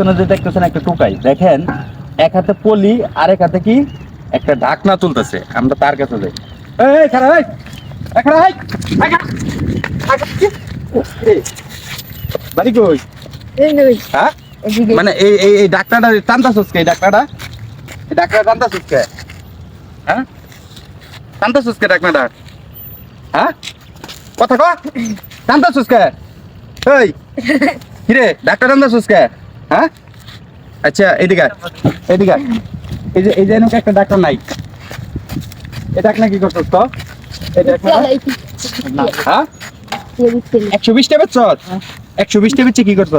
পিছনে যে দেখতেছেন একটা টোকাই দেখেন এক হাতে পলি আর এক হাতে কি? একটা ঢাকনা তুলতেছে আমরা তার কাছে যাই। এই এই এই, বাড়ি কই? এই নই হ্যাঁ? মানে এই এই এই ডাক্তারটা টানতাছস কে এই ডাক্তারটা এই ডাক্তার টানতাছস কে? হ্যাঁ? টানতাছস কে ডাক্তারটা হ্যাঁ? কথা কয় টানতাছস কে? এই কিরে ডাক্তার টানতাছস কে? হ্যাঁ? আচ্ছা এদিকে এদিকে এই যে এই যে একটা ডাক্তার নাই। এই ডাক্তার কি করছস তো? এই হ্যাঁ? একশো বিশ চত একশো বিশ টেপের কি করছ?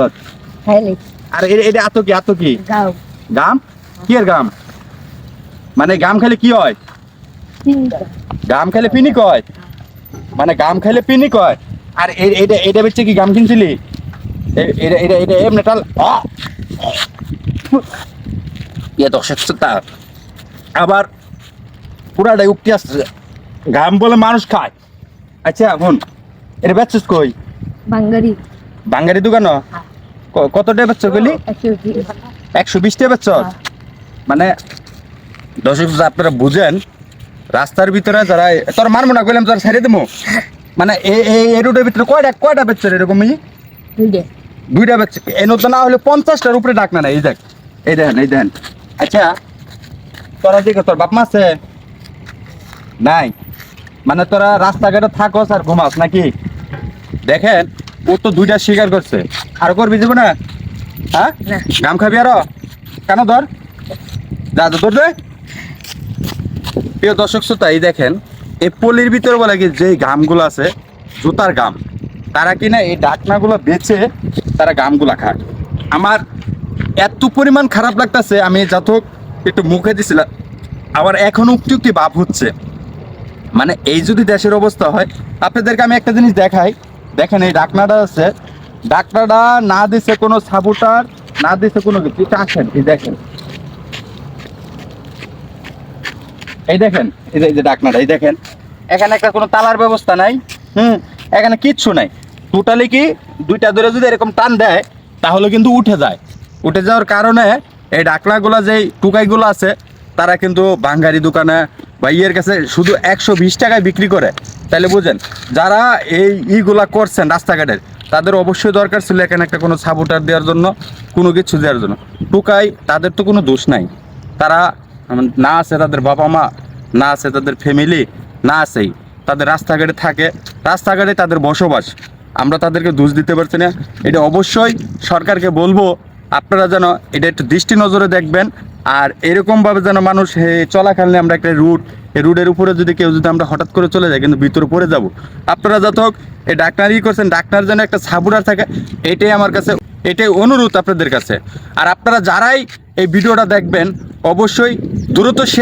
আর এটা আতো কি আতো কি? গাম। কি এর গাম? মানে গাম খেলে কি হয়? গাম খেলে পিনি কয়? মানে গাম খেলে পিনি কয়? আর এটা এটা বেচছে কি গাম কিনছিলি? এটা এটা এটা এমনি টাল! ইয়ে দর্শক শ্রোতা আবার পুরাটাই উঠতে আসছে গাম বলে মানুষ খায়। আচ্ছা এখন এটা বেচছিস কই? বাঙ্গারি। বাঙ্গারি দোকান? কত টাকা বেচছ গেলি একশো বিশ। টাকা বেচছ? মানে দর্শক আপনারা বুঝেন রাস্তার ভিতরে যারা তোর মারবো না কইলাম তোর ছেড়ে দেবো? মানে এই রোডের ভিতরে কয়টা কয়টা বেচছে এরকমই? দুইটা দুইটা বেচছে তো না হলে পঞ্চাশটার উপরে ডাক না এই দেখ এই দেখেন এই দেখেন আচ্ছা তোরা দিকে তোর বাপ মা আছে নাই। মানে তোরা রাস্তাঘাটে থাকস আর ঘুমাস নাকি? দেখেন ও তো দুইটা স্বীকার করছে। আর করবি যাব না হ্যাঁ? না। গাম খাবি আরও? কেন ধর? যা তো ধর দে। প্রিয় দর্শক শ্রোতা এই দেখেন এই পলির ভিতরে বলে কি যে ঘামগুলো আছে জুতার গাম তারা কিনা এই ডাকনাগুলো বেচে তারা গামগুলা খায়। আমার এত পরিমাণ খারাপ লাগতেছে, আমি যাতক একটু মুখে দিছিলাম আবার এখনও উক্তি উক্তি ভাব হচ্ছে। মানে এই যদি দেশের অবস্থা হয়, আপনাদেরকে আমি একটা জিনিস দেখাই। দেখেন এই ডাকনাটা আছে, ডাকনাটা না দিছে কোনো সাবুটার, না দিছে কোনো কিছু আসেন এই দেখেন। এই দেখেন এই যে ডাকনাটা, এই দেখেন। এখানে একটা কোনো তালার ব্যবস্থা নাই, হুম, এখানে কিচ্ছু নাই। টোটালি কি? দুইটা ধরে যদি এরকম টান দেয়, তাহলে কিন্তু উঠে যায়। উঠে যাওয়ার কারণে এই ডাকনাগুলো যে টুকাইগুলো আছে, তারা কিন্তু বাঙ্গারি দোকানে বা ইয়ের কাছে শুধু একশো বিশ টাকায় বিক্রি করে। তাহলে বুঝেন, যারা এই ইগুলা করছেন রাস্তাঘাটের তাদের অবশ্যই দরকার ছিল এখানে একটা কোনো সাপোর্টার দেওয়ার জন্য, কোনো কিছু দেওয়ার জন্য। টুকাই, তাদের তো কোনো দোষ নাই। তারা না আছে তাদের বাবা মা, না আছে তাদের ফ্যামিলি না আছেই। তাদের রাস্তাঘাটে থাকে, রাস্তাঘাটে তাদের বসবাস। আমরা তাদেরকে দোষ দিতে পারছি না। এটা অবশ্যই সরকারকে বলব, আপনারা যেন এটা একটু দৃষ্টি নজরে দেখবেন, আর এরকমভাবে যেন মানুষ চলাকালীন আমরা একটা রুট এই রুটের উপরে যদি কেউ যদি আমরা হঠাৎ করে চলে যাই কিন্তু ভিতরে পড়ে যাব। আপনারা যত হোক, এই ডাক্তারই করছেন, ডাক্তার যেন একটা সাবুরার থাকে, এটাই আমার কাছে, এটাই অনুরোধ আপনাদের কাছে। আর আপনারা যারাই এই ভিডিওটা দেখবেন, অবশ্যই দ্রুত শেয়ার